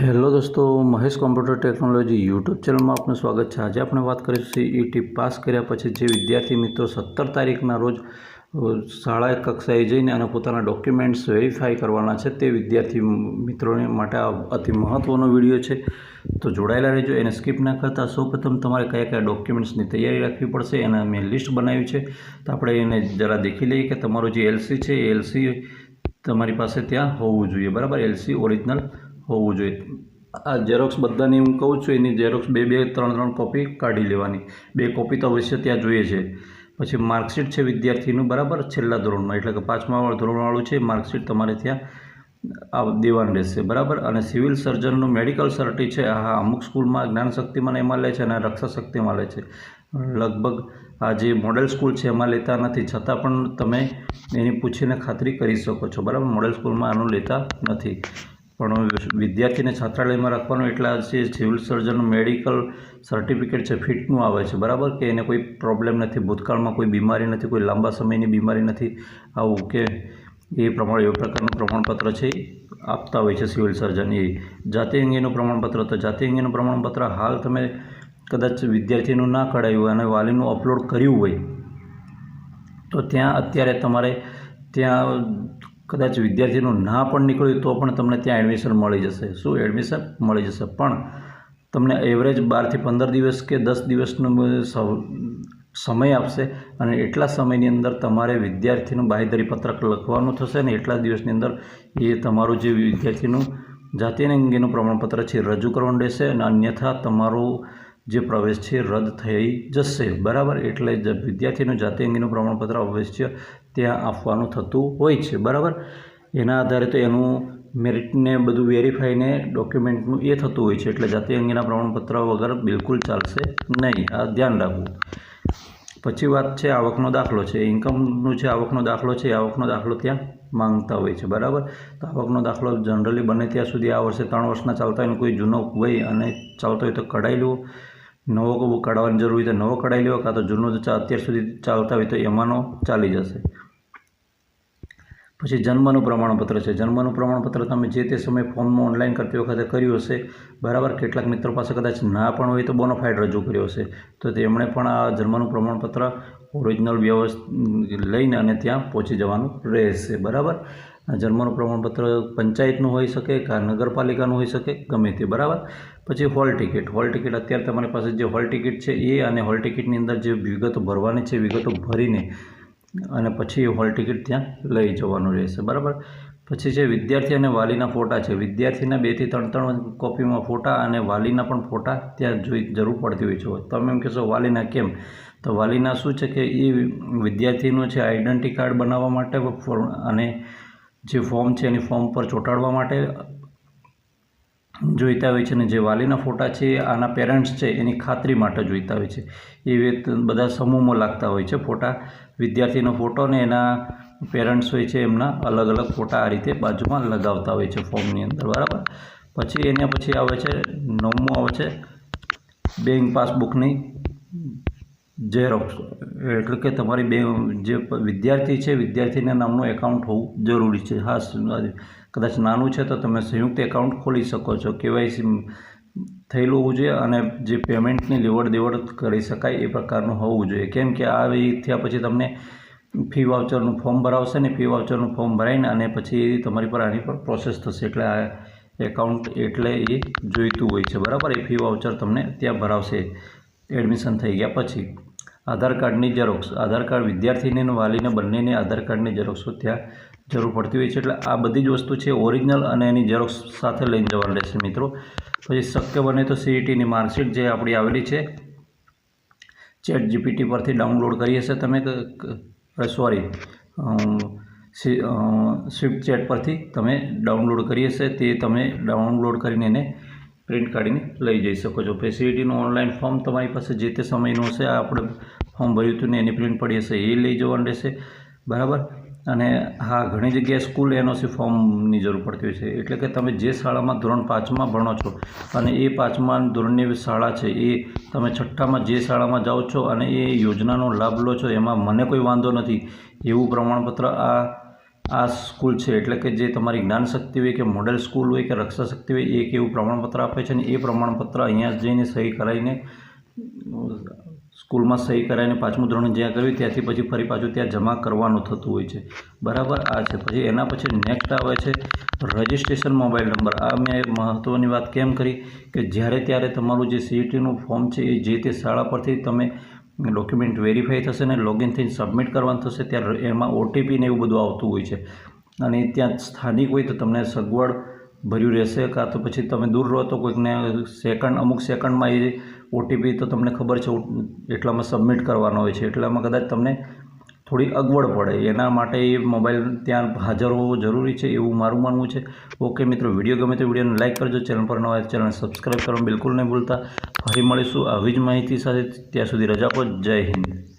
Hello દોસ્તો, Mahesh computer technology YouTube ચેનલમાં આપનું સ્વાગત છે. આજે આપણે વાત કરીશું ઈટી પાસ કર્યા પછી જે વિદ્યાર્થી મિત્રો સત્તર તારીખના રોજ શાળા કક્ષાએ જઈને અને પોતાના ડોક્યુમેન્ટ્સ વેરીફાઈ કરવાના છે તે વિદ્યાર્થી મિત્રોને માટે આ અતિ મહત્ત્વનો વીડિયો છે. તો જોડાયેલા રહેજો, એને સ્કીપ ના કરતાં. સૌપ્રથમ તમારે કયા કયા ડોક્યુમેન્ટ્સની તૈયારી રાખવી પડશે એના મેં લિસ્ટ બનાવ્યું છે. તો આપણે એને જરા દેખી લઈએ કે તમારું જે એલસી છે એલસી તમારી પાસે ત્યાં હોવું જોઈએ, બરાબર? એલસી ઓરિજિનલ હોવું જોઈએ. આ ઝેરોક્સ બધાની હું કહું છું, એની ઝેરોક્સ બે બે, ત્રણ ત્રણ કોપી કાઢી લેવાની. બે કોપી તો અવશ્ય ત્યાં જોઈએ છે. પછી માર્કશીટ છે વિદ્યાર્થીનું, બરાબર? છેલ્લા ધોરણમાં, એટલે કે પાંચમા ધોરણવાળું છે માર્કશીટ તમારે ત્યાં દેવાનું રહેશે, બરાબર? અને સિવિલ સર્જનનું મેડિકલ સર્ટી છે હા અમુક સ્કૂલમાં જ્ઞાન શક્તિમાં એમાં લે છે અને રક્ષા શક્તિમાં લે છે. લગભગ આ જે મોડેલ સ્કૂલ છે, એમાં લેતા નથી. છતાં પણ તમે એની પૂછીને ખાતરી કરી શકો છો, બરાબર? મોડેલ સ્કૂલમાં આનું લેતા નથી. પણ વિદ્યાર્થીને છાત્રાલયમાં રાખવાનું એટલા જે સિવિલ સર્જનનું મેડિકલ સર્ટિફિકેટ છે, ફિટનું આવે છે, બરાબર? કે એને કોઈ પ્રોબ્લેમ નથી, ભૂતકાળમાં કોઈ બીમારી નથી, કોઈ લાંબા સમયની બીમારી નથી, આવું કે એ પ્રમાણે એ પ્રકારનું પ્રમાણપત્ર છે આપતા હોય છે સિવિલ સર્જન એ. જાતિ અંગેનું પ્રમાણપત્ર તો જાતિ અંગેનું પ્રમાણપત્ર હાલ તમે કદાચ વિદ્યાર્થીનું ના કઢાયું હોય અને વાલીનું અપલોડ કર્યું હોય, તો ત્યાં અત્યારે તમારે ત્યાં કદાચ વિદ્યાર્થીનું ના પણ નીકળ્યું તો પણ તમને ત્યાં એડમિશન મળી જશે. શું એડમિશન મળી જશે? પણ તમને એવરેજ બારથી પંદર દિવસ કે દસ દિવસનો સમય આપશે અને એટલા સમયની અંદર તમારે વિદ્યાર્થીનું બાંહેધરી પત્રક લખવાનું થશે અને એટલા દિવસની અંદર એ તમારું જે વિદ્યાર્થીનું જાતિ અંગેનું પ્રમાણપત્ર છે રજૂ કરવાનું રહેશે અને અન્યથા તમારું જે પ્રવેશ છે રદ થઈ જશે. બરાબર? એટલે વિદ્યાર્થીનું જાતિ અંગેનું પ્રમાણપત્ર અવશ્ય ત્યાં આપવાનું થતું હોય છે, બરાબર? એના આધારે તો એનું મેરિટને બધું વેરીફાઈને ડોક્યુમેન્ટનું એ થતું હોય છે, એટલે જાતિ અંગેના પ્રમાણપત્ર વગર બિલકુલ ચાલશે નહીં, આ ધ્યાન રાખવું. પછી વાત છે આવકનો દાખલો છે, ઇન્કમનું છે આવકનો દાખલો છે, એ આવકનો દાખલો ત્યાં માંગતા હોય છે, બરાબર? તો આવકનો દાખલો જનરલી બને ત્યાં સુધી આ વર્ષે ત્રણ વર્ષના ચાલતા હોય કોઈ જૂનો હોય અને ચાલતો હોય તો કઢાઈ લેવો નવો કઢાવવાની જરૂર હોય તો નવો કઢાઈ લેવો કાં તો જૂનો અત્યાર સુધી ચાલતા હોય તો એમાંનો ચાલી જશે. પછી જન્મનું પ્રમાણપત્ર છે. જન્મનું પ્રમાણપત્ર તમે જે તે સમયે ફોર્મમાં ઓનલાઈન કરતી વખતે કર્યું હશે, બરાબર? કેટલાક મિત્રો પાસે કદાચ ના પણ હોય તો બોનોફાઇડ રજૂ કર્યો હશે. તો તેમણે પણ આ જન્મનું પ્રમાણપત્ર ઓરિજિનલ વ્યવસ્થ લઈને અને ત્યાં પહોંચી જવાનું રહેશે, બરાબર? જન્મનું પ્રમાણપત્ર પંચાયતનું હોઈ શકે, કે નગરપાલિકાનું હોઈ શકે, ગમે તે, બરાબર? પછી હોલ ટિકિટ હોલ ટિકિટ અત્યારે તમારી પાસે જે હોલ ટિકિટ છે એ અને હોલ ટિકિટની અંદર જે વિગતો ભરવાની છે, વિગતો ભરીને અને પછી હોલ ટિકિટ ત્યાં લઈ જવાનું રહેશે, બરાબર? પછી છે વિદ્યાર્થી અને વાલીના ફોટા છે, વિદ્યાર્થીના બેથી ત્રણ ત્રણ કોપીમાં ફોટા અને વાલીના પણ ફોટા ત્યાં જોઈ જરૂર પડતી હોય છે. તમે એમ કહેશો, વાલીના કેમ? તો વાલીના શું છે કે એ વિદ્યાર્થીનું છે આઈડેન્ટિટી કાર્ડ બનાવવા માટે અને જે ફોર્મ છે એની ફોર્મ પર ચોંટાડવા માટે જોઈતા હોય છે અને જે વાલીના ફોટા છે, આના પેરેન્ટ્સ છે, એની ખાતરી માટે જોઈતા હોય છે. એ બધા સમૂહમાં લાગતા હોય છે ફોટા. વિદ્યાર્થીનો ફોટો ને એના પેરેન્ટ્સ હોય છે, એમના અલગ અલગ ફોટા આ રીતે બાજુમાં લગાવતા હોય છે ફોર્મની અંદર, બરાબર? પછી એના પછી આવે છે, નવમું આવે છે, બેંક પાસબુકની ઝેરોક્સ એટલે કે તમારી બે, જે વિદ્યાર્થી છે, વિદ્યાર્થીના નામનું એકાઉન્ટ હોવું જરૂરી છે. હા કદાચ નાનું છે તો તમે સંયુક્ત એકાઉન્ટ ખોલી શકો છો. કેવાયસી થયેલું હોવું જોઈએ અને જે પેમેન્ટની લેવડ દેવડ કરી શકાય એ પ્રકારનું હોવું જોઈએ. કેમ કે આ થયા પછી તમને ફી વાઉચરનું ફોર્મ ભરાવશે ને ફી વાઉચરનું ફોર્મ ભરાઈને અને પછી તમારી પર આની પર પ્રોસેસ થશે. એટલે આ એકાઉન્ટ એટલે એ જોઈતું હોય છે. બરાબર? એ ફી વાઉચર તમને ત્યાં ભરાવશે. એડમિશન થઈ ગયા પછી. આધાર કાર્ડની ઝેરોક્ષ આધાર કાર્ડ વિદ્યાર્થીને વાલીને બંનેને આધાર કાર્ડની ઝેરોક્ષો ત્યાં જરૂર પડતી હોય છે. એટલે આ બધી જ વસ્તુ છે ઓરિજિનલ અને એની ઝેરોક્ષ સાથે લઈને જવાનું રહેશે મિત્રો. પછી શક્ય બને તો સીઈટીની માર્કશીટ જે આપણી આવેલી છે, ચેટ જીપીટી પરથી ડાઉનલોડ કરી હશે તમે સોરી સ્વિફ્ટ ચેટ પરથી તમે ડાઉનલોડ કરી હશે. તે તમે ડાઉનલોડ કરીને એને પ્રિન્ટ કાઢીને લઈ જઈ શકો છો. પછી સીઈટીનું ઓનલાઈન ફોર્મ તમારી પાસે જે તે સમયનું હશે આપણે ફોર્મ ભર્યું હતું ને એની પ્રિન્ટ પડી હશે, એ લઈ જવાનું રહેશે. બરાબર? અને હા, ઘણી જગ્યાએ સ્કૂલ એનઓસી ફોર્મની જરૂર પડતી હોય છે. એટલે કે તમે જે શાળામાં ધોરણ પાંચમાં ભણો છો અને એ પાંચમા ધોરણની શાળા છે, એ તમે છઠ્ઠામાં જે શાળામાં જાઓ છો અને એ યોજનાનો લાભ લો છો, એમાં મને કોઈ વાંધો નથી. એવું પ્રમાણપત્ર આ આ સ્કૂલ છે. એટલે કે જે તમારી જ્ઞાન શક્તિ હોય કે મોડેલ સ્કૂલ હોય કે રક્ષા શક્તિ હોય એક એવું પ્રમાણપત્ર આપે છે અને એ પ્રમાણપત્ર અહીંયા જઈને સહી કરાવીને સ્કૂલમાં સહી કરાવીને પાંચમું ધોરણ જ્યાં કર્યું ત્યાંથી પછી ફરી પાછું ત્યાં જમા કરવાનું થતું હોય છે. બરાબર આ છે. પછી એના પછી નેક્સ્ટ આવે છે રજિસ્ટ્રેશન મોબાઈલ નંબર આ મેં મહત્ત્વની વાત કેમ કરી કે જ્યારે ત્યારે તમારું જે સીઈટીનું ફોર્મ છે એ જે તે શાળા પરથી તમે ડોક્યુમેન્ટ વેરીફાઈ થશે ને લોગિન થઈને સબમિટ કરવાનું થશે, ત્યારે એમાં ઓટીપી ને એવું બધું આવતું હોય છે. અને ત્યાં સ્થાનિક હોય તો તમને સગવડ ભર્યું રહેશે કાં તો પછી તમે દૂર રહો તો કોઈકને સેકન્ડ અમુક સેકન્ડમાં એ ઓટીપી તો તમને ખબર છે એટલામાં સબમિટ કરવાનો હોય છે. એટલામાં કદાચ તમને થોડી અગવડ પડે. એના માટે એ મોબાઈલ ત્યાં હાજર હોવો જરૂરી છે, એવું મારું માનવું છે. ઓકે મિત્રો, વીડિયો ગમે તો વિડીયોને લાઇક કરજો, ચેનલ પર નવા ચેનલ સબસ્ક્રાઈબ કરવાનું બિલકુલ નહીં ભૂલતા. ફરી મળીશું આવી જ માહિતી સાથે. ત્યાં સુધી રજા પર જય હિન્દ.